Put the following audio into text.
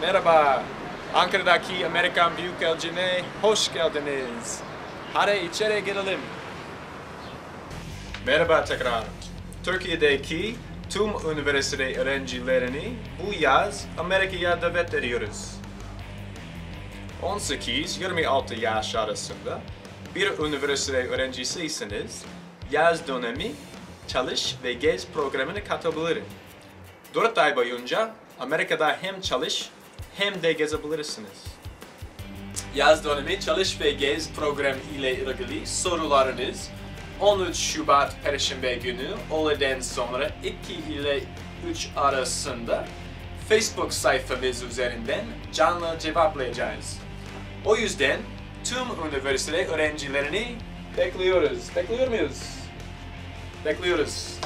Merhaba. Ankara'daki Amerikan Büyükelçiliğine hoş geldiniz. Hadi içeri girelim. Merhaba tekrar. Türkiye'deki tüm üniversite öğrencilerini bu yaz Amerika'ya davet ediyoruz. 18-26 yaş arasında bir üniversite öğrencisiyseniz yaz dönemi çalış ve gez programına katılabilirim. 4 ay boyunca Amerika'da hem çalış hem de gezebilirsiniz. Yaz dönemi çalış ve gez programı ile ilgili sorularınız 13 Şubat Perşembe günü öğleden sonra 2 ile 3 arasında Facebook sayfamız üzerinden canlı cevaplayacağız. O yüzden tüm üniversite öğrencilerini bekliyoruz. Bekliyor muyuz? Bekliyoruz.